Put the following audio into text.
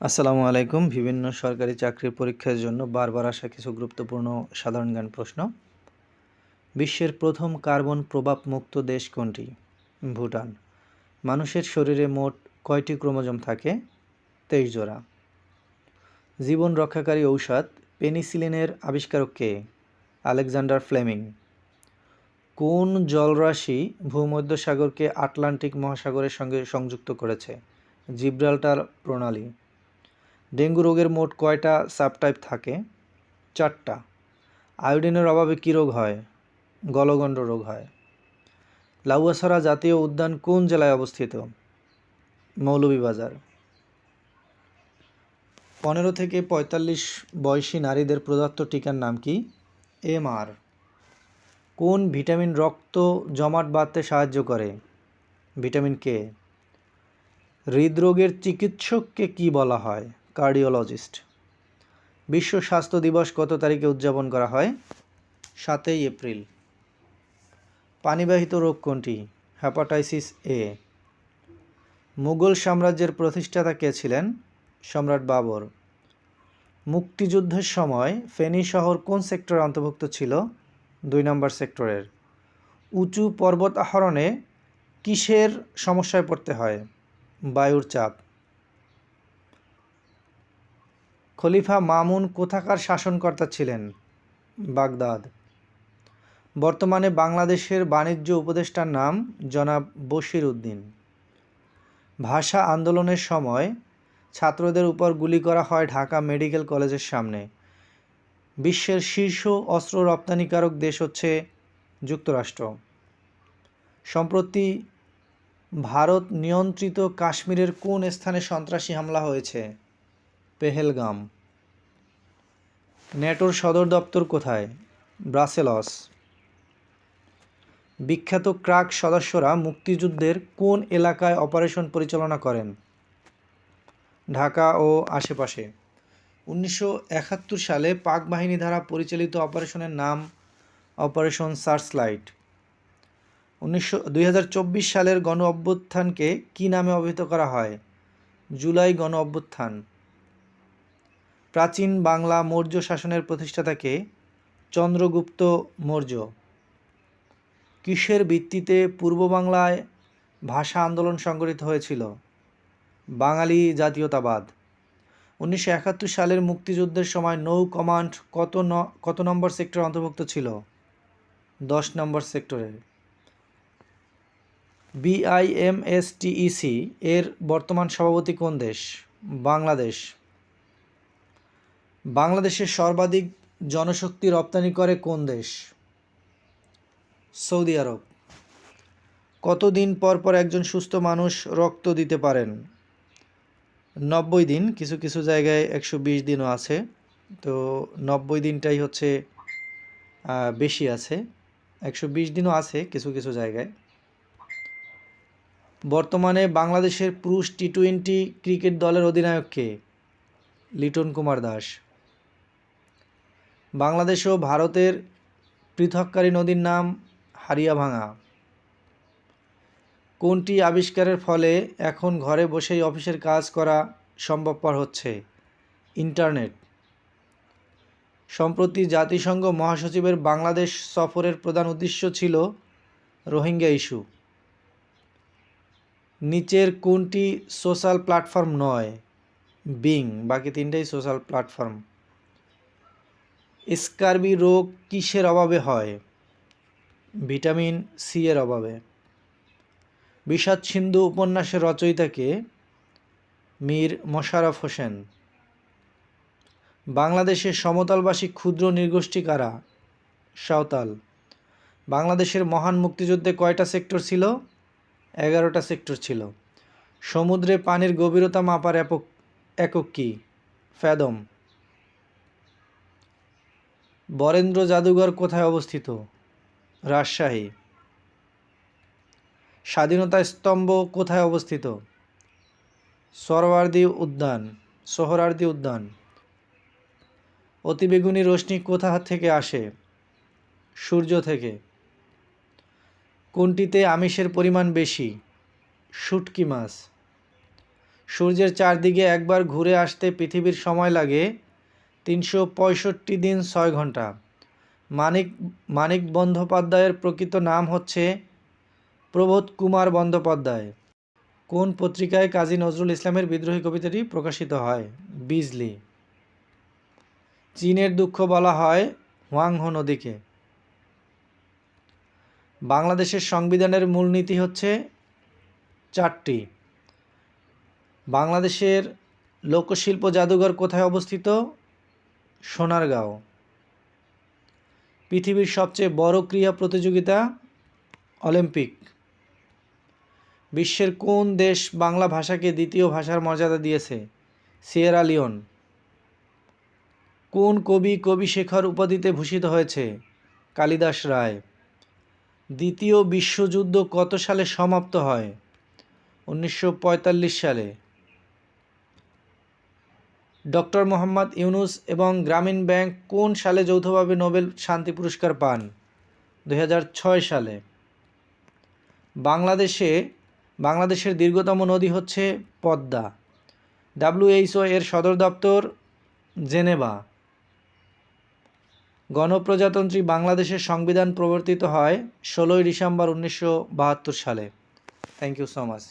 আসসালামু আলাইকুম। বিভিন্ন সরকারি চাকরির পরীক্ষার জন্য বারবার আসা কিছু গুরুত্বপূর্ণ সাধারণ জ্ঞান প্রশ্ন। বিশ্বের প্রথম কার্বন প্রভাব মুক্ত দেশ কোনটি? ভুটান। মানুষের শরীরে মোট কয়টি ক্রোমোজোম থাকে? তেইশ জোড়া। জীবন রক্ষাকারী ঔষধ পেনিসিলিনের আবিষ্কারক কে? Alexander Fleming. কোন জলরাশি ভূমধ্যসাগরকে আটলান্টিক মহাসাগরের সঙ্গে সংযুক্ত করেছে? জিব্রাল্টার প্রণালী। ডেঙ্গু রোগের মোট কয়টা সাবটাইপ থাকে? চারটা। আয়োডিনের অভাবে কী রোগ হয়? গলগণ্ড রোগ হয়। লাউয়াছড়া জাতীয় উদ্যান কোন জেলায় অবস্থিত? মৌলভীবাজার। পনেরো থেকে পঁয়তাল্লিশ বয়সী নারীদের প্রদত্ত টিকার নাম কি? এমআর কোন ভিটামিন রক্ত জমাট বাঁধতে সাহায্য করে? Vitamin K? হৃদরোগের চিকিৎসককে কি বলা হয়? কার্ডিওলজিস্ট। বিশ্ব স্বাস্থ্য দিবস কত তারিখে উদযাপন করা হয়? সাতই এপ্রিল। পানিবাহিত রোগ কোনটি? হ্যাপাটাইসিস এ। মুঘল সাম্রাজ্যের প্রতিষ্ঠাতা কে ছিলেন? সম্রাট বাবর। মুক্তিযুদ্ধের সময় ফেনী শহর কোন সেক্টরে অন্তর্ভুক্ত ছিল? দুই নম্বর সেক্টরের। উঁচু পর্বত আহরণে কিসের সমস্যায় পড়তে হয়? বায়ুর চাপ। খলিফা মামুন কোথাকার শাসনকর্তা ছিলেন? বাগদাদ। বর্তমানে বাংলাদেশের বাণিজ্য উপদেষ্টার নাম জনাব বশির উদ্দিন। ভাষা আন্দোলনের সময় ছাত্রদের উপর গুলি করা হয় ঢাকা মেডিকেল কলেজের সামনে। বিশ্বের শীর্ষ অস্ত্র রপ্তানিকারক দেশ হচ্ছে যুক্তরাষ্ট্র। সম্প্রতি ভারত নিয়ন্ত্রিত কাশ্মীরের কোন স্থানে সন্ত্রাসী হামলা হয়েছে? পেহেলগাম। ন্যাটোর সদর দপ্তর কোথায়? ব্রাসেলস। বিখ্যাত ক্রাক সদস্যরা মুক্তিযুদ্ধের কোন এলাকায় অপারেশন পরিচালনা করেন? ঢাকা ও আশেপাশে। উনিশশো একাত্তর সালে পাক বাহিনী দ্বারা পরিচালিত অপারেশনের নাম অপারেশন সার্চলাইট। উনিশশো দুই সালের গণ অভ্যুত্থানকে কী নামে অভিহিত করা হয়? জুলাই গণ অভ্যুত্থান প্রাচীন বাংলা মৌর্য শাসনের প্রতিষ্ঠাতাকে চন্দ্রগুপ্ত মৌর্য। কিসের ভিত্তিতে পূর্ব বাংলায় ভাষা আন্দোলন সংগঠিত হয়েছিল? বাঙালি জাতীয়তাবাদ। উনিশশো একাত্তর সালের মুক্তিযুদ্ধের সময় নৌ কমান্ড কত ন, কত নম্বর সেক্টর অন্তর্ভুক্ত ছিল? দশ নম্বর সেক্টরের বিআইএমএসটিইসি এর বর্তমান সভাপতি কোন দেশ? বাংলাদেশ। বাংলাদেশের সর্বাধিক জনশক্তি রপ্তানি করে কোন দেশ? Saudi Arab. কতদিন পর পর একজন সুস্থ মানুষ রক্ত দিতে পারেন? নব্বই দিন, কিছু কিছু জায়গায় একশো বিশ দিনও আছে। তো নব্বই দিনটাই হচ্ছে বেশি আছে। একশো বিশ দিনও আছে কিছু কিছু জায়গায়। বর্তমানে বাংলাদেশের পুরুষ টি টোয়েন্টি ক্রিকেট দলের অধিনায়ক কে? লিটন কুমার দাস। বাংলাদেশ ও ভারতের পৃথককারী নদীর নাম হারিয়াভাঙা। কোনটি আবিষ্কারের ফলে এখন ঘরে বসেই অফিসের কাজ করা সম্ভবপর হচ্ছে? ইন্টারনেট। সম্প্রতি জাতিসংঘ মহাসচিবের বাংলাদেশ সফরের প্রধান উদ্দেশ্য ছিল রোহিঙ্গা ইস্যু। নিচের কোনটি সোশ্যাল প্ল্যাটফর্ম নয়? বিং, বাকি তিনটাই সোশ্যাল প্ল্যাটফর্ম। স্কারবি রোগ কিসের অভাবে হয়? ভিটামিন সি এর অভাবে। বিষাদ সিন্ধু উপন্যাসের রচয়িতাকে মীর মোশাররফ হোসেন। বাংলাদেশের সমতলবাসী ক্ষুদ্র নৃগোষ্ঠী কারা? সাঁওতাল। বাংলাদেশের মহান মুক্তিযুদ্ধে কয়টা সেক্টর ছিল? এগারোটা সেক্টর ছিল। সমুদ্রে পানির গভীরতা মাপার একক একক কী? ফ্যাদম বরেন্দ্র জাদুঘর কোথায় অবস্থিত? রাজশাহী। স্বাধীনতা স্তম্ভ কোথায় অবস্থিত? সরওয়ার্দী উদ্যান সোহরার্দি উদ্যান। অতিবেগুনি রশ্মি কোথা থেকে আসে? সূর্য থেকে। কোনটিতে আমিষের পরিমাণ বেশি? শুটকি মাছ। সূর্যের চারদিকে একবার ঘুরে আসতে পৃথিবীর সময় লাগে তিনশো পঁয়ষট্টি দিন ছয় ঘণ্টা মানিক মানিক বন্দ্যোপাধ্যায়ের প্রকৃত নাম হচ্ছে প্রবোধ কুমার বন্দ্যোপাধ্যায়। কোন পত্রিকায় কাজী নজরুল ইসলামের বিদ্রোহী কবিতাটি প্রকাশিত হয়? বিজলি। চীনের দুঃখ বলা হয় হোয়াংহো নদীকে। বাংলাদেশের সংবিধানের মূলনীতি হচ্ছে চারটি। বাংলাদেশের লোকশিল্প জাদুঘর কোথায় অবস্থিত? সোনারগাঁও। পৃথিবীর সবচেয়ে বড় ক্রীড়া প্রতিযোগিতা অলিম্পিক। বিশ্বের কোন দেশ বাংলা ভাষাকে দ্বিতীয় ভাষার মর্যাদা দিয়েছে? Sierra Leone. কোন কবি কবি শেখর উপাধিতে ভূষিত হয়েছে? কালিদাস রায়। দ্বিতীয় বিশ্বযুদ্ধ কত সালে সমাপ্ত হয়? উনিশশো পঁয়তাল্লিশ সালে। ডক্টর মোহাম্মদ ইউনুস এবং গ্রামীণ ব্যাংক কোন সালে যৌথভাবে নোবেল শান্তি পুরস্কার পান? দু হাজার ছয় সালে। বাংলাদেশে, বাংলাদেশের দীর্ঘতম নদী হচ্ছে পদ্মা। ডাব্লিউএইচও এর সদর দপ্তর জেনেভা। গণপ্রজাতন্ত্রী বাংলাদেশের সংবিধান প্রবর্তিত হয় ষোলোই ডিসেম্বর উনিশশো বাহাত্তর সালে। Thank you so much